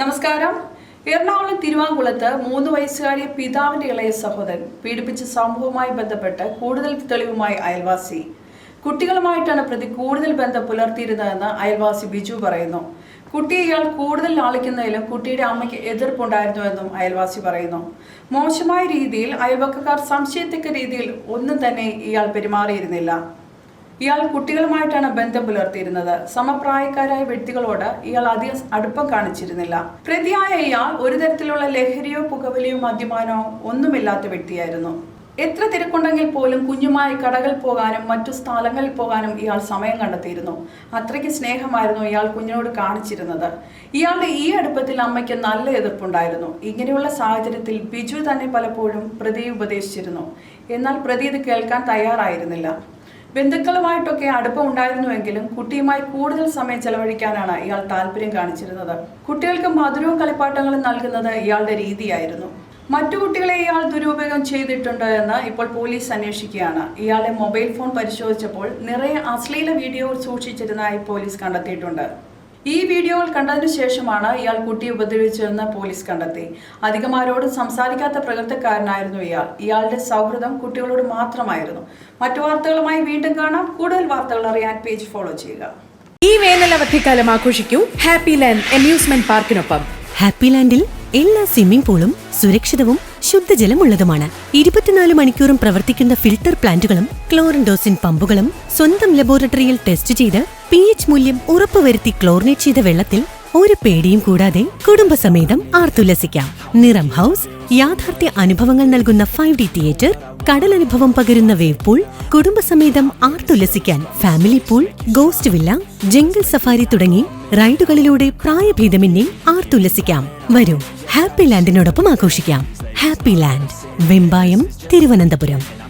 നമസ്കാരം. എറണാകുളം തിരുവാങ്കുളത്ത് മൂന്ന് വയസ്സുകാരിയെ പിതാവിന്റെ ഇളയ സഹോദരൻ പീഡിപ്പിച്ച സംഭവവുമായി ബന്ധപ്പെട്ട് കൂടുതൽ തെളിവുമായി അയൽവാസി. കുട്ടികളുമായിട്ടാണ് പ്രതി കൂടുതൽ ബന്ധം പുലർത്തിയിരുന്നതെന്ന് അയൽവാസി ബിജു പറയുന്നു. കുട്ടിയെ ഇയാൾ കൂടുതൽ ലാളിക്കുന്നതിലും കുട്ടിയുടെ അമ്മയ്ക്ക് എതിർപ്പുണ്ടായിരുന്നുവെന്നും അയൽവാസി പറയുന്നു. മോശമായ രീതിയിൽ അയൽവക്കക്കാർ സംശയത്തക്ക രീതിയിൽ ഒന്നും തന്നെ ഇയാൾ പെരുമാറിയിരുന്നില്ല. ഇയാൾ കുട്ടികളുമായിട്ടാണ് ബന്ധം പുലർത്തിയിരുന്നത്. സമപ്രായക്കാരായ വ്യക്തികളോട് ഇയാൾ അധികം അടുപ്പം കാണിച്ചിരുന്നില്ല. പ്രതിയായ ഇയാൾ ഒരു തരത്തിലുള്ള ലഹരിയോ പുകവലിയോ മദ്യപാനോ ഒന്നുമില്ലാത്ത വ്യക്തിയായിരുന്നു. എത്ര തിരക്കുണ്ടെങ്കിൽ പോലും കുഞ്ഞുമായി കടകൾ പോകാനും മറ്റു സ്ഥലങ്ങളിൽ പോകാനും ഇയാൾ സമയം കണ്ടെത്തിയിരുന്നു. അത്രയ്ക്ക് സ്നേഹമായിരുന്നു ഇയാൾ കുഞ്ഞിനോട് കാണിച്ചിരുന്നത്. ഇയാളുടെ ഈ അടുപ്പത്തിൽ അമ്മയ്ക്ക് നല്ല എതിർപ്പുണ്ടായിരുന്നു. ഇങ്ങനെയുള്ള സാഹചര്യത്തിൽ ബിജു തന്നെ പലപ്പോഴും പ്രതിയെ ഉപദേശിച്ചിരുന്നു. എന്നാൽ പ്രതി ഇത് കേൾക്കാൻ തയ്യാറായിരുന്നില്ല. ബന്ധുക്കളുമായിട്ടൊക്കെ അടുപ്പം ഉണ്ടായിരുന്നുവെങ്കിലും കുട്ടിയുമായി കൂടുതൽ സമയം ചെലവഴിക്കാനാണ് ഇയാൾ താല്പര്യം കാണിച്ചിരുന്നത്. കുട്ടികൾക്ക് മധുരവും കളിപ്പാട്ടങ്ങളും നൽകുന്നത് ഇയാളുടെ രീതിയായിരുന്നു. മറ്റു കുട്ടികളെ ഇയാൾ ദുരുപയോഗം ചെയ്തിട്ടുണ്ട് എന്ന് ഇപ്പോൾ പോലീസ് അന്വേഷിക്കുകയാണ്. ഇയാളെ മൊബൈൽ ഫോൺ പരിശോധിച്ചപ്പോൾ നിറയെ അശ്ലീല വീഡിയോ സൂക്ഷിച്ചിരുന്നതായി പോലീസ് കണ്ടെത്തിയിട്ടുണ്ട്. ഈ വീഡിയോകൾ കണ്ടതിനു ശേഷമാണ് ഇയാൾ കുട്ടിയെ ഉപദ്രവിച്ചതെന്ന് പോലീസ് കണ്ടെത്തി. അധികം ആരോടും സംസാരിക്കാത്ത പ്രകൃതക്കാരനായിരുന്നു ഇയാൾ. ഇയാളുടെ സൗഹൃദം കുട്ടികളോട് മാത്രമായിരുന്നു. മറ്റു വാർത്തകളുമായി വീണ്ടും കാണാം. കൂടുതൽ വാർത്തകൾ അറിയാൻ പേജ് ഫോളോ ചെയ്യുക. ഈ വേനൽ അവധിക്കാലം ആഘോഷിക്കൂ. ഹാപ്പി ലാൻഡ് അമ്യൂസ്മെന്റ് പാർക്കിനൊപ്പം ഹാപ്പി ലാൻഡിൽ എല്ലാ സ്വിമ്മിംഗ് പൂളും സുരക്ഷിതവും ശുദ്ധജലമുള്ളതുമാണ്. ഇരുപത്തിനാല് മണിക്കൂറും പ്രവർത്തിക്കുന്ന ഫിൽട്ടർ പ്ലാന്റുകളും ക്ലോറിൻഡോസിൻ പമ്പുകളും സ്വന്തം ലബോറട്ടറിയിൽ ടെസ്റ്റ് ചെയ്ത് പി എച്ച് മൂല്യം ഉറപ്പുവരുത്തി ക്ലോറിനേറ്റ് ചെയ്ത വെള്ളത്തിൽ ഒരു പേടിയും കൂടാതെ കുടുംബസമേതം ആർത്തുല്ലസിക്കാം. നിറം ഹൗസ് യാഥാർത്ഥ്യ അനുഭവങ്ങൾ നൽകുന്ന ഫൈവ് ഡി തിയേറ്റർ കടലനുഭവം പകരുന്ന വേവ് പൂൾ കുടുംബസമേതം ആർത്തുല്ലസിക്കാൻ family pool ghost villa jungle safari തുടങ്ങി റൈഡുകളിലൂടെ പ്രായഭേദമന്യേ ആർത്തുല്ലസിക്കാം. വരൂ ഹാപ്പി ലാൻഡിനോടൊപ്പം ആഘോഷിക്കാം. Happy land Vembayam Thiruvananthapuram.